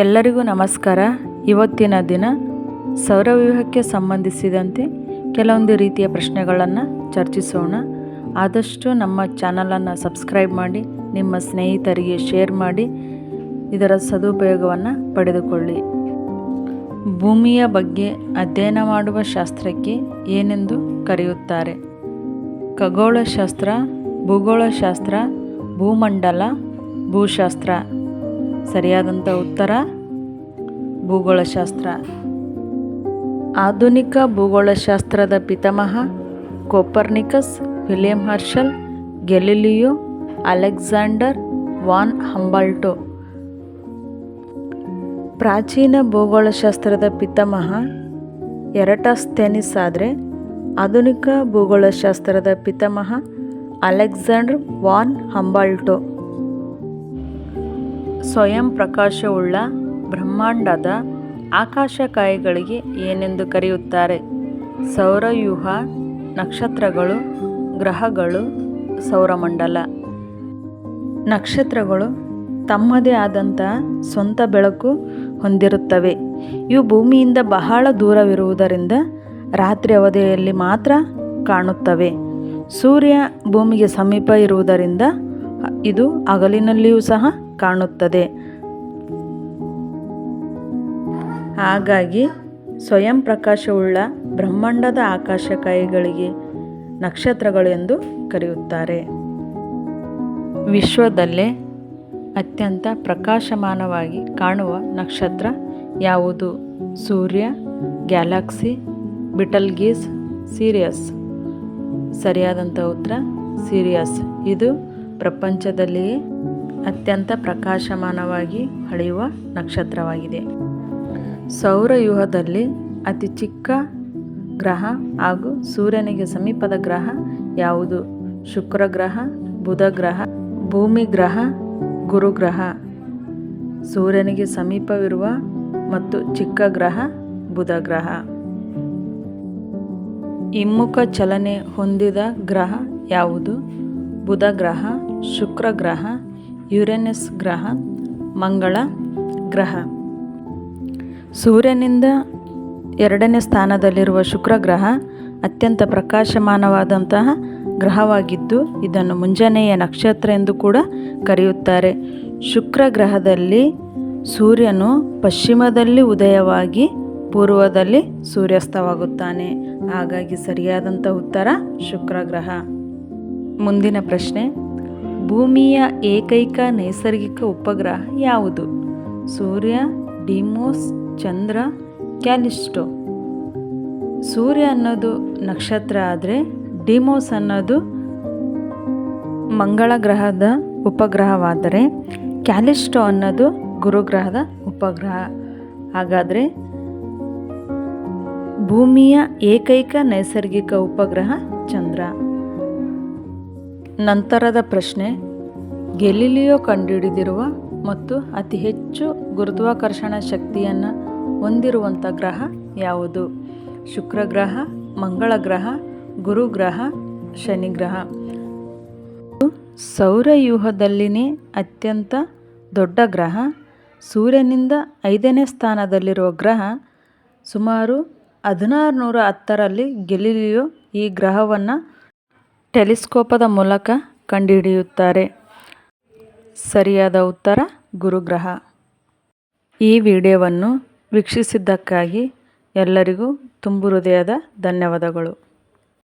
ಎಲ್ಲರಿಗೂ ನಮಸ್ಕಾರ. ಇವತ್ತಿನ ದಿನ ಸೌರವ್ಯೂಹಕ್ಕೆ ಸಂಬಂಧಿಸಿದಂತೆ ಕೆಲವೊಂದು ರೀತಿಯ ಪ್ರಶ್ನೆಗಳನ್ನು ಚರ್ಚಿಸೋಣ. ಆದಷ್ಟು ನಮ್ಮ ಚಾನಲನ್ನು ಸಬ್ಸ್ಕ್ರೈಬ್ ಮಾಡಿ, ನಿಮ್ಮ ಸ್ನೇಹಿತರಿಗೆ ಶೇರ್ ಮಾಡಿ, ಇದರ ಸದುಪಯೋಗವನ್ನು ಪಡೆದುಕೊಳ್ಳಿ. ಭೂಮಿಯ ಬಗ್ಗೆ ಅಧ್ಯಯನ ಮಾಡುವ ಶಾಸ್ತ್ರಕ್ಕೆ ಏನೆಂದು ಕರೆಯುತ್ತಾರೆ? ಖಗೋಳಶಾಸ್ತ್ರ, ಭೂಗೋಳಶಾಸ್ತ್ರ, ಭೂಮಂಡಲ, ಭೂಶಾಸ್ತ್ರ. ಸರಿಯಾದಂಥ ಉತ್ತರ, ಭೂಗೋಳಶಾಸ್ತ್ರ. ಆಧುನಿಕ ಭೂಗೋಳಶಾಸ್ತ್ರದ ಪಿತಾಮಹ Copernicus, William Herschel, Galileo, Alexander von Humboldt. ಪ್ರಾಚೀನ ಭೂಗೋಳಶಾಸ್ತ್ರದ ಪಿತಾಮಹ ಎರಟಾಸ್ಥೆನಿಸ್ ಆದರೆ ಆಧುನಿಕ ಭೂಗೋಳಶಾಸ್ತ್ರದ ಪಿತಾಮಹ ಅಲೆಕ್ಸಾಂಡರ್ ವಾನ್ ಹಂಬಾಲ್ಟೋ. ಸ್ವಯಂ ಪ್ರಕಾಶವುಳ್ಳ ಬ್ರಹ್ಮಾಂಡದ ಆಕಾಶಕಾಯಗಳಿಗೆ ಏನೆಂದು ಕರೆಯುತ್ತಾರೆ? ಸೌರವ್ಯೂಹ, ನಕ್ಷತ್ರಗಳು, ಗ್ರಹಗಳು, ಸೌರಮಂಡಲ. ನಕ್ಷತ್ರಗಳು ತಮ್ಮದೇ ಆದಂತಹ ಸ್ವಂತ ಬೆಳಕು ಹೊಂದಿರುತ್ತವೆ. ಇವು ಭೂಮಿಯಿಂದ ಬಹಳ ದೂರವಿರುವುದರಿಂದ ರಾತ್ರಿ ಅವಧಿಯಲ್ಲಿ ಮಾತ್ರ ಕಾಣುತ್ತವೆ. ಸೂರ್ಯ ಭೂಮಿಗೆ ಸಮೀಪ ಇರುವುದರಿಂದ ಇದು ಹಗಲಿನಲ್ಲಿಯೂ ಸಹ ಕಾಣುತ್ತದೆ. ಹಾಗಾಗಿ ಸ್ವಯಂ ಪ್ರಕಾಶವುಳ್ಳ ಬ್ರಹ್ಮಾಂಡದ ಆಕಾಶಕಾಯಿಗಳಿಗೆ ನಕ್ಷತ್ರಗಳು ಎಂದು ಕರೆಯುತ್ತಾರೆ. ವಿಶ್ವದಲ್ಲೇ ಅತ್ಯಂತ ಪ್ರಕಾಶಮಾನವಾಗಿ ಕಾಣುವ ನಕ್ಷತ್ರ ಯಾವುದು? ಸೂರ್ಯ, ಗ್ಯಾಲಕ್ಸಿ ಬಿಟಲ್ಗೀಸ್ ಸೀರಿಯಸ್. ಸರಿಯಾದಂಥ ಉತ್ತರ, ಸೀರಿಯಸ್. ಇದು ಪ್ರಪಂಚದಲ್ಲಿಯೇ ಅತ್ಯಂತ ಪ್ರಕಾಶಮಾನವಾಗಿ ಹೊಳೆಯುವ ನಕ್ಷತ್ರವಾಗಿದೆ. ಸೌರವ್ಯೂಹದಲ್ಲಿ ಅತಿ ಚಿಕ್ಕ ಗ್ರಹ ಹಾಗೂ ಸೂರ್ಯನಿಗೆ ಸಮೀಪದ ಗ್ರಹ ಯಾವುದು? ಶುಕ್ರ ಗ್ರಹ, ಬುಧ ಗ್ರಹ, ಭೂಮಿ ಗ್ರಹ ಗುರುಗ್ರಹ ಸೂರ್ಯನಿಗೆ ಸಮೀಪವಿರುವ ಮತ್ತು ಚಿಕ್ಕ ಗ್ರಹ ಬುಧ ಗ್ರಹ. ಹಿಮ್ಮುಖ ಚಲನೆ ಹೊಂದಿದ ಗ್ರಹ ಯಾವುದು? ಬುಧ ಗ್ರಹ ಶುಕ್ರ ಗ್ರಹ ಯುರೇನಸ್ ಗ್ರಹ, ಮಂಗಳ ಗ್ರಹ. ಸೂರ್ಯನಿಂದ ಎರಡನೇ ಸ್ಥಾನದಲ್ಲಿರುವ ಶುಕ್ರ ಗ್ರಹ ಅತ್ಯಂತ ಪ್ರಕಾಶಮಾನವಾದಂತಹ ಗ್ರಹವಾಗಿದ್ದು, ಇದನ್ನು ಮುಂಜಾನೆಯ ನಕ್ಷತ್ರ ಎಂದು ಕೂಡ ಕರೆಯುತ್ತಾರೆ. ಶುಕ್ರ ಗ್ರಹದಲ್ಲಿ ಸೂರ್ಯನು ಪಶ್ಚಿಮದಲ್ಲಿ ಉದಯವಾಗಿ ಪೂರ್ವದಲ್ಲಿ ಸೂರ್ಯಾಸ್ತವಾಗುತ್ತಾನೆ. ಹಾಗಾಗಿ ಸರಿಯಾದಂಥ ಉತ್ತರ ಶುಕ್ರ ಗ್ರಹ ಮುಂದಿನ ಪ್ರಶ್ನೆ. ಭೂಮಿಯ ಏಕೈಕ ನೈಸರ್ಗಿಕ ಉಪಗ್ರಹ ಯಾವುದು? ಸೂರ್ಯ, ಡಿಮೋಸ್, ಚಂದ್ರ, ಕ್ಯಾಲಿಸ್ಟೋ. ಸೂರ್ಯ ಅನ್ನೋದು ನಕ್ಷತ್ರ ಆದರೆ ಡಿಮೋಸ್ ಅನ್ನೋದು ಮಂಗಳ ಗ್ರಹದ ಉಪಗ್ರಹವಾದರೆ ಕ್ಯಾಲಿಸ್ಟೋ ಅನ್ನೋದು ಗುರುಗ್ರಹದ ಉಪಗ್ರಹ. ಹಾಗಾದರೆ ಭೂಮಿಯ ಏಕೈಕ ನೈಸರ್ಗಿಕ ಉಪಗ್ರಹ ಚಂದ್ರ. ನಂತರದ ಪ್ರಶ್ನೆ, ಗೆಲಿಲಿಯೋ ಕಂಡುಹಿಡಿದಿರುವ ಮತ್ತು ಅತಿ ಹೆಚ್ಚು ಗುರುತ್ವಾಕರ್ಷಣ ಶಕ್ತಿಯನ್ನು ಹೊಂದಿರುವಂಥ ಗ್ರಹ ಯಾವುದು? ಶುಕ್ರ ಗ್ರಹ, ಮಂಗಳ ಗ್ರಹ ಗುರುಗ್ರಹ ಶನಿ ಗ್ರಹ. ಸೌರವ್ಯೂಹದಲ್ಲಿನೇ ಅತ್ಯಂತ ದೊಡ್ಡ ಗ್ರಹ. ಸೂರ್ಯನಿಂದ ಐದನೇ ಸ್ಥಾನದಲ್ಲಿರುವ ಗ್ರಹ ಸುಮಾರು ಹದಿನಾರು ನೂರ ಹತ್ತರಲ್ಲಿ ಗೆಲಿಲಿಯೋ ಈ ಗ್ರಹವನ್ನು ಟೆಲಿಸ್ಕೋಪದ ಮೂಲಕ ಕಂಡುಹಿಡಿಯುತ್ತಾರೆ. ಸರಿಯಾದ ಉತ್ತರ ಗುರುಗ್ರಹ. ಈ ವಿಡಿಯೋವನ್ನು ವೀಕ್ಷಿಸಿದ್ದಕ್ಕಾಗಿ ಎಲ್ಲರಿಗೂ ತುಂಬು ಹೃದಯದ ಧನ್ಯವಾದಗಳು.